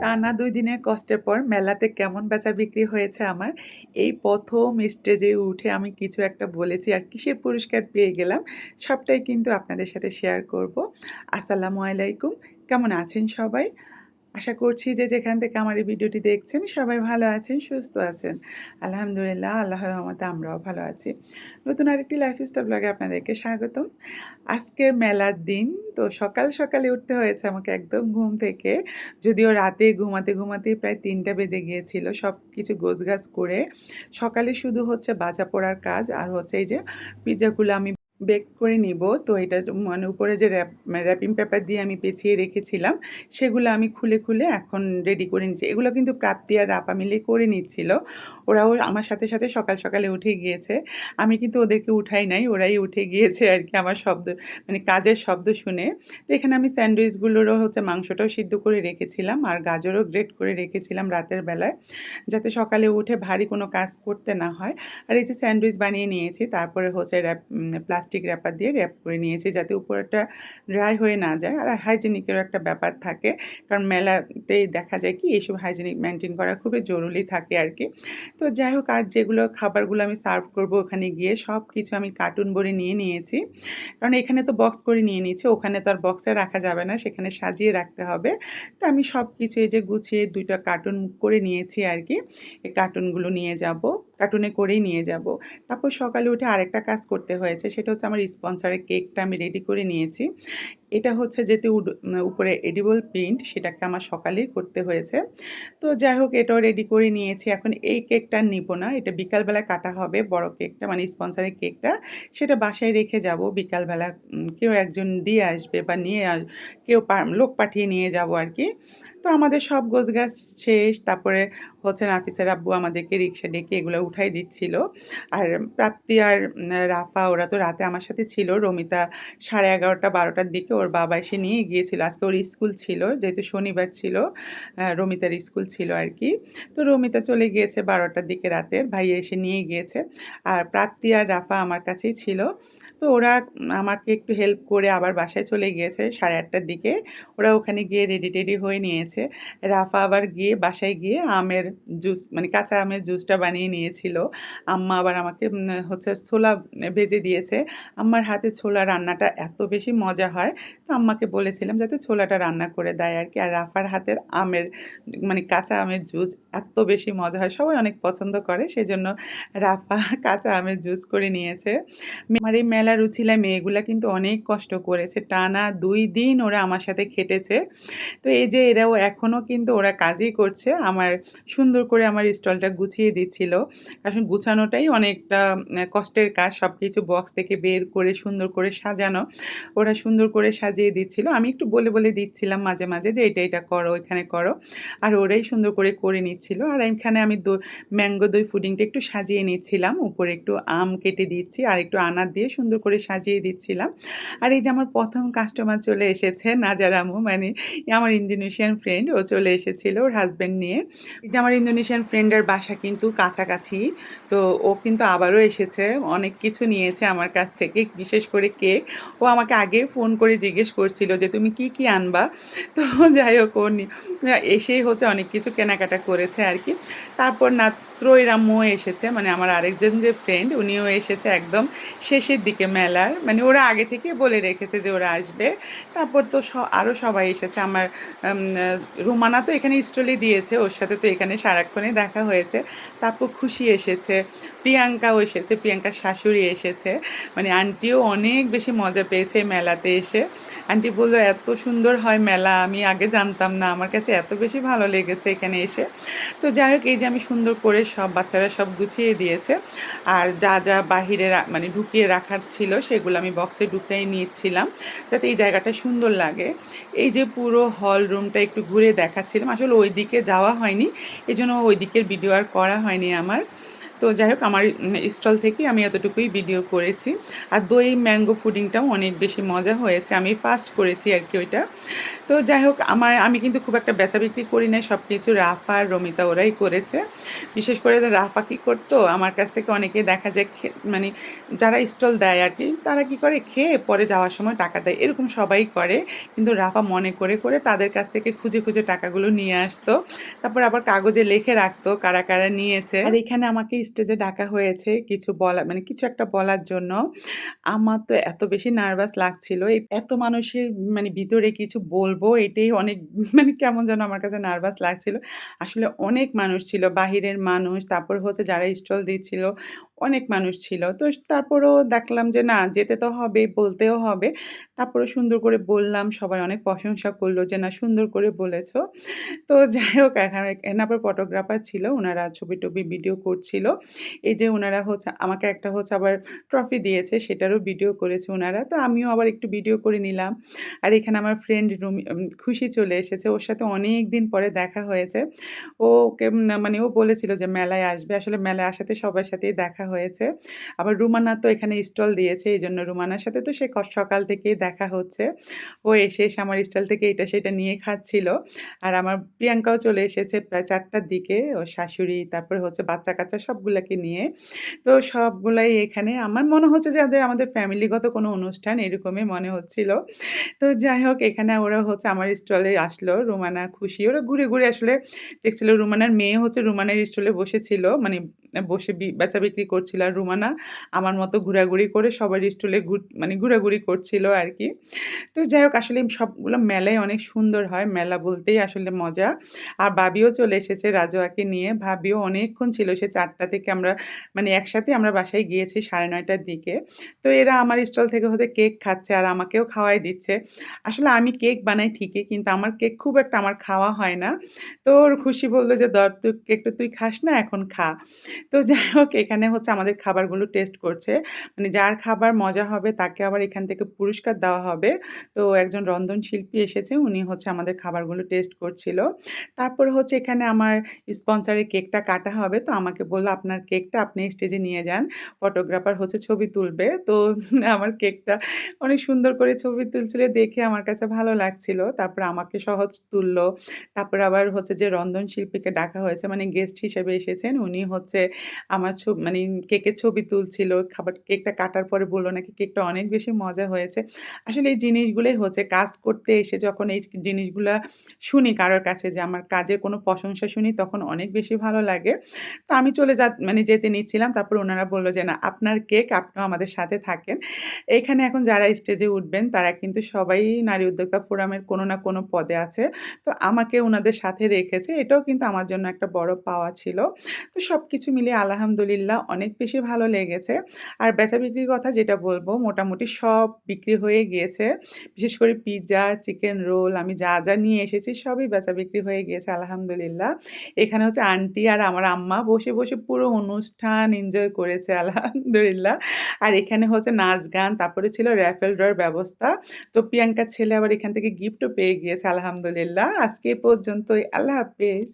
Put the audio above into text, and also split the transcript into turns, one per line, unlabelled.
টানা দুই দিনের কষ্টের পর মেলাতে কেমন বেচা বিক্রি হয়েছে আমার, এই প্রথম স্টেজে উঠে আমি কিছু একটা বলেছি আর কিসের পুরস্কার পেয়ে গেলাম, সবটাই কিন্তু আপনাদের সাথে শেয়ার করব। আসসালামু আলাইকুম। কেমন আছেন সবাই? আশা করছি যে যেখান থেকে আমার এই ভিডিওটি দেখছেন সবাই ভালো আছেন, সুস্থ আছেন। আলহামদুলিল্লাহ আল্লাহর রহমতে আমরাও ভালো আছি। নতুন আরেকটি লাইফ লাইফস্টাইল ব্লগে আপনাদেরকে স্বাগতম। আজকের মেলার দিন তো সকাল সকালে উঠতে হয়েছে আমাকে একদম ঘুম থেকে। যদিও রাতে ঘুমাতে, ঘুমাতেই প্রায় ৩টা বেজে গিয়েছিল। সবকিছু গোছগাছ করে সকালে শুধু হচ্ছে বাজা পড়ার কাজ আর হচ্ছে এই যে পিজ্জাগুলো আমি বেক করে নিব। তো এটা মানে উপরে যে র‍্যাপ র‍্যাপিং পেপার দিয়ে আমি পেঁচিয়ে রেখেছিলাম, সেগুলো আমি খুলে, খুলে এখন রেডি করে নিচ্ছি। এগুলো কিন্তু প্রাপ্তি আর রাপা মিলে করে নিচ্ছিল। ওরাও আমার সাথে, সাথে সকাল সকালে উঠে গিয়েছে। আমি কিন্তু ওদেরকে উঠাই নাই, ওরাই উঠে গিয়েছে আর কি আমার শব্দ মানে কাজের শব্দ শুনে। তো এখানে আমি স্যান্ডউইচগুলোরও হচ্ছে মাংসটাও সিদ্ধ করে রেখেছিলাম আর গাজরও গ্রেট করে রেখেছিলাম রাতের বেলায়, যাতে সকালে উঠে ভারী কোনো কাজ করতে না হয়। আর এই যে স্যান্ডউইচ বানিয়ে নিয়েছি, তারপরে হচ্ছে র‍্যাপ প্লাস্টিক র‍্যাপার দিয়ে র‍্যাপ করে নিয়েছি যাতে উপরেরটা ড্রাই হয়ে না যায়। আর হাইজেনিকেরও একটা ব্যাপার থাকে। কারণ মেলাতেই দেখা যায় কি এইসব হাইজেনিক মেনটেন করা খুবই জরুরি থাকে আর কি তো যাই হোক আর যেগুলো খাবারগুলো আমি সার্ভ করব ওখানে গিয়ে সব কিছু আমি কার্টুন ভরে নিয়ে নিয়েছি। কারণ এখানে তো বক্স করে নিয়ে নিয়েছি, ওখানে তো আর বক্সে রাখা যাবে না, সেখানে সাজিয়ে রাখতে হবে। তো আমি সবকিছু এই যে গুছিয়ে ২ টা কার্টুন করে নিয়েছি আর কি এই কার্টুনগুলো নিয়ে যাব, কার্টুনে করেই নিয়ে যাব। তারপর সকালে উঠে আরেকটা কাজ করতে হয়েছে, সেটা হচ্ছে আমার স্পন্সারের কেকটা আমি রেডি করে নিয়েছি। এটা হচ্ছে যেহেতু উপরে এডিবল প্রিন্ট সেটাকে আমার সকালেই করতে হয়েছে। তো যাই হোক এটাও রেডি করে নিয়েছি। এখন এই কেকটা নিব না, এটা বিকালবেলা কাটা হবে বড় কেকটা মানে স্পন্সরের কেকটা। সেটা বাসায় রেখে যাব বিকালবেলা কেউ একজন দিয়ে আসবে বা নিয়ে আস কেউ লোক পাঠিয়ে নিয়ে যাব আর কি তো আমাদের সব গোছগাছ শেষ। তারপরে হচ্ছে নাফিসের আব্বু আমাদেরকে রিক্সা ডেকে এগুলো উঠাই দিচ্ছিল। আর প্রাপ্তি আর রাফা ওরা তো রাতে আমার সাথে ছিল। রমিতা 11:30-12টার দিকে ওর বাবা এসে নিয়ে গিয়েছিল। আজকে ওর স্কুল ছিল, যেহেতু শনিবার ছিল। রমিতার স্কুল ছিল আর কি তো রমিতা চলে গিয়েছে 12টার দিকে রাতে ভাইয়া এসে নিয়ে গিয়েছে। আর প্রাপ্তি আর রাফা আমার কাছেই ছিল। তো ওরা আমাকে একটু হেল্প করে আবার বাসায় চলে গিয়েছে 8:30টার দিকে। ওরা ওখানে গিয়ে রেডি-টেডি হয়ে নিয়েছে। রাফা আবার গিয়ে বাসায় গিয়ে আমের জুস মানে কাঁচা আমের জুসটা বানিয়ে নিয়েছিল। আম্মা আবার আমাকে হচ্ছে ছোলা ভেজে দিয়েছে। আম্মার হাতে ছোলা রান্নাটা এত বেশি মজা হয়, তো আম্মাকে বলেছিলাম যাতে ছোলাটা রান্না করে দেয় আর কি আর রাফার হাতের আমের মানে কাঁচা আমের জুস এত বেশি মজা হয়, সবাই অনেক পছন্দ করে। সেই জন্য রাফা কাঁচা আমের জুস করে নিয়েছে। আমার এই মেলার উছিলায় মেয়েগুলা কিন্তু অনেক কষ্ট করেছে। টানা দুই দিন ওরা আমার সাথে খেটেছে। তো এই যে এরাও এখনও কিন্তু ওরা কাজই করছে। আমার সুন্দর করে আমার স্টলটা গুছিয়ে দিচ্ছিল। আসলে গুছানোটাই অনেকটা কষ্টের কাজ। সব কিছু বক্স থেকে বের করে সুন্দর করে সাজানো। ওরা সুন্দর করে সাজিয়ে দিচ্ছিল। আমি একটু বলে, বলে দিচ্ছিলাম মাঝে, মাঝে যে এটা, এটা করো, এখানে করো। আর ওরাই সুন্দর করে করে নিচ্ছিল। আর এখানে আমি ম্যাঙ্গো দই ফুডিংটা একটু সাজিয়ে নিচ্ছিলাম। উপরে একটু আম কেটে দিচ্ছি আর একটু আনার দিয়ে সুন্দর করে সাজিয়ে দিচ্ছিলাম। আর এই যে আমার প্রথম কাস্টমার চলে এসেছে নাজারামু মানে আমার ইন্দোনেশিয়ান ফ্রেন্ড ও চলে এসেছিল ওর হাসব্যান্ড নিয়ে। এই যে আমার ইন্দোনেশিয়ান ফ্রেন্ডের বাসা কিন্তু কাছাকাছি। তো ও কিন্তু আবারও এসেছে। অনেক কিছু নিয়েছে আমার কাছ থেকে, বিশেষ করে কেক। ও আমাকে আগে ফোন করে জিজ্ঞেস করছিল যে তুমি কি, কি আনবা? তো যাই হোক ও এসেই হচ্ছে অনেক কিছু কেনাকাটা করেছে আর কি তারপর নাত্রইর আম্মুও এসেছে মানে আমার আরেকজন যে ফ্রেন্ড উনিও এসেছে একদম শেষের দিকে মেলার। মানে ওরা আগে থেকেই বলে রেখেছে যে ওরা আসবে। তারপর তো আরও সবাই এসেছে। আমার আম রুমানা তো এখানে স্টলই দিয়েছে। ওর সাথে তো এখানে সারাক্ষণে দেখা হয়েছে। তারপর খুশি এসেছে, প্রিয়াঙ্কাও এসেছে, প্রিয়াঙ্কার শাশুড়ি এসেছে। মানে আন্টিও অনেক বেশি মজা পেয়েছে মেলাতে এসে। আন্টি বলল "এত সুন্দর হয় মেলা, আমি আগে জানতাম না। আমার কাছে এত বেশি ভালো লেগেছে এখানে এসে।" তো যাই হোক এই যে আমি সুন্দর করে সব বাচ্চারা সব গুছিয়ে দিয়েছে। আর যা, যা বাহিরে মানে ঢুকিয়ে রাখার ছিল সেগুলো আমি বক্সে ঢুকিয়ে নিয়েছিলাম যাতে এই জায়গাটা সুন্দর লাগে। এই যে পুরো হল রুমটা একটু ঘুরে দেখাচ্ছিলাম। আসলে ওইদিকে যাওয়া হয়নি। এই জন্য ওই দিকের ভিডিও আর করা হয়নি আমার। তো যাই হোক, আমার স্টল থেকে আমি এতটুকুই ভিডিও করেছি। আর দই ম্যাঙ্গো ফুডিংটাও অনেক বেশি মজা হয়েছে। আমি ফার্স্ট করেছি আর কি ওইটা। তো যাই হোক, আমার, আমি কিন্তু খুব একটা বেচা বিক্রি করি নাই সব কিছু রাফা আর রমিতা ওরাই করেছে। বিশেষ করে রাফা কী করতো, আমার কাছ থেকে অনেকেই দেখা যায় মানে যারা স্টল দেয় আর কি, তারা কি করে, খেয়ে পরে যাওয়ার সময় টাকা দেয়, এরকম সবাই করে। কিন্তু রাফা মনে করে করে তাদের কাছ থেকে খুঁজে খুঁজে টাকাগুলো নিয়ে আসতো। তারপর আবার কাগজে লিখে রাখতো কারা কারা নিয়েছে। আর এখানে আমাকে স্টেজে ডাকা হয়েছে কিছু বলা মানে কিছু একটা বলার জন্য। আমার তো এত বেশি নার্ভাস লাগছিল এত মানুষের মানে ভিতরে কিছু বলব, এটাই অনেক মানে কেমন যেন আমার কাছে নার্ভাস লাগছিল। আসলে অনেক মানুষ ছিল, বাহিরের মানুষ, তারপর হচ্ছে যারা স্টল দিচ্ছিল অনেক মানুষ ছিল। তো তারপরেও দেখলাম যে, না, যেতে তো হবে, বলতেও হবে। তারপরে সুন্দর করে বললাম, সবাই অনেক প্রশংসা করল যে, না, সুন্দর করে বলেছ। তো যাই হোক, এখানে আবার ফটোগ্রাফার ছিল ওনারা ছবি টবি ভিডিও করছিল। এই যে ওনারা হচ্ছে, আমাকে একটা হচ্ছে আবার ট্রফি দিয়েছে, সেটারও ভিডিও করেছে ওনারা তো আমিও আবার একটু ভিডিও করে নিলাম। আর এখানে আমার ফ্রেন্ড রুমি খুশি চলে এসেছে। ওর সাথে অনেক দিন পরে দেখা হয়েছে। ওকে মানে ও বলেছিল যে, মেলায় আসবে। আসলে মেলায় আসাতে সবার সাথেই দেখা হয়েছে। আবার রুমানা তো এখানে স্টল দিয়েছে এই জন্য রুমানার সাথে তো সে সকাল থেকেই দেখা হচ্ছে। ও এসে এসে আমার স্টল থেকে এটা সেটা নিয়ে খাচ্ছিল। আর আমার প্রিয়াঙ্কাও চলে এসেছে প্রায় চারটার দিকে, ও শাশুড়ি, তারপরে হচ্ছে বাচ্চা কাচ্চা সবগুলাকে নিয়ে। তো সবগুলাই এখানে, আমার মনে হচ্ছে যে আমাদের আমাদের ফ্যামিলিগত কোনো অনুষ্ঠান এরকমই মনে হচ্ছিল। তো যাই হোক, এখানে ওরা হচ্ছে আমার স্টলে আসলো, রুমানা খুশি। ওরা ঘুরে ঘুরে আসলে, দেখছিল রুমানার মেয়ে হচ্ছে রুমানের স্টলে বসেছিল মানে বসে বেচা বিক্রি করছিল আর রুমানা আমার মতো ঘোরাঘুরি করে সবার স্টলে ঘুর মানে ঘোরাঘুরি করছিল আর কি। তো যাই হোক, আসলে সবগুলো মেলায় অনেক সুন্দর হয়, মেলা বলতেই আসলে মজা। আর ভাবিও চলে এসেছে রাজোয়াকে নিয়ে। ভাবিও অনেকক্ষণ ছিল, সে চারটা থেকে আমরা মানে একসাথে আমরা বাসায় গিয়েছি সাড়ে নয়টার দিকে। তো এরা আমার স্টল থেকে হচ্ছে কেক খাচ্ছে আর আমাকেও খাওয়াই দিচ্ছে। আসলে আমি কেক বানাই ঠিকই, কিন্তু আমার কেক খুব একটা আমার খাওয়া হয় না। তো ওর খুশি বলল যে দর তুই কেকটা তুই খাস না, এখন খা। তো যাই হোক, এখানে হচ্ছে আমাদের খাবারগুলো টেস্ট করছে। মানে যার খাবার মজা হবে তাকে আবার এখান থেকে পুরস্কার দেওয়া হবে। তো একজন রন্ধন শিল্পী এসেছে, উনি হচ্ছে আমাদের খাবারগুলো টেস্ট করছিল। তারপরে হচ্ছে এখানে আমার স্পন্সরের কেকটা কাটা হবে। তো আমাকে বলল, আপনার কেকটা আপনি স্টেজে নিয়ে যান। ফটোগ্রাফার হচ্ছে ছবি তুলবে। তো আমার কেকটা অনেক সুন্দর করে ছবি তুলছিল, দেখে আমার কাছে ভালো লাগছিল। তারপর আমাকে সহজ তুললো। তারপর আবার হচ্ছে যে রন্ধন শিল্পীকে ডাকা হয়েছে মানে গেস্ট হিসেবে এসেছেন। উনি হচ্ছে আমার ছবি মানে কেকের ছবি তুলছিল, খাবার, কেকটা কাটার পরে বলল নাকি কেকটা অনেক বেশি মজা হয়েছে। আসলে এই জিনিসগুলোই হচ্ছে, কাজ করতে এসে যখন এই জিনিসগুলো শুনি কারোর কাছে যে আমার কাজের কোনো প্রশংসা শুনি, তখন অনেক বেশি ভালো লাগে। তো আমি চলে যা মানে যেতে নিচ্ছিলাম, তারপর ওনারা বলল যে, না, আপনার কেক আপনিও আমাদের সাথে থাকেন। এখানে এখন যারা স্টেজে উঠবেন, তারা কিন্তু সবাই নারী উদ্যোক্তা ফোরামের কোনো না কোনো পদে আছে। তো আমাকে ওনাদের সাথে রেখেছে। এটাও কিন্তু আমার জন্য একটা বড় পাওয়া ছিল। তো সব কিছু মিলিয়ে আলহামদুলিল্লাহ অনেক বেশি ভালো লেগেছে। আর বেচা বিক্রির কথা যেটা বলব, মোটামুটি সব বিক্রি হয়ে গিয়েছে। বিশেষ করে পিৎজা চিকেন রোল, আমি যা যা নিয়ে এসেছি সবই বেচা বিক্রি হয়ে গিয়েছে আলহামদুলিল্লাহ। এখানে হচ্ছে আন্টি আর আমার আম্মা বসে বসে পুরো অনুষ্ঠান এনজয় করেছে আলহামদুলিল্লাহ। আর এখানে হচ্ছে নাচ গান, তারপরে ছিল র্যাফেল ড্রর ব্যবস্থা। তো প্রিয়াঙ্কার ছেলে আবার এখান থেকে গিফটও পেয়ে গিয়েছে আলহামদুলিল্লাহ। আজকে পর্যন্তই, আল্লাহ হাফেজ।